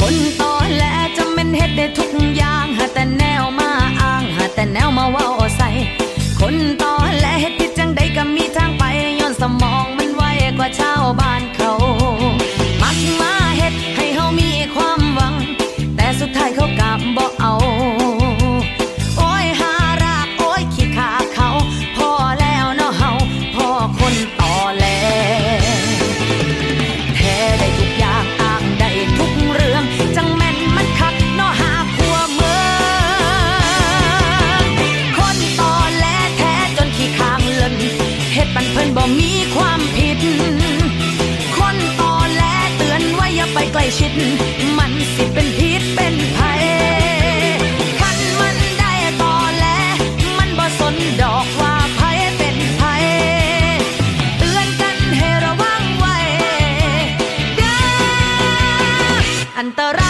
คนตอแหลจะเป็นเฮ็ดได้ทุกอย่างหาแต่แนวมาอ้างหาแต่แนวมาเว้าใส่คนตอ บ่มีความผิด คนตอแหลเตือนว่าอย่าไปใกล้ชิด มันสิเป็นพิษเป็นภัยคันมันได้ตอแหลมันบ่สนดอกว่าภัยเป็นภัยเตือนกันให้ระวังไว้เด้ออันตราย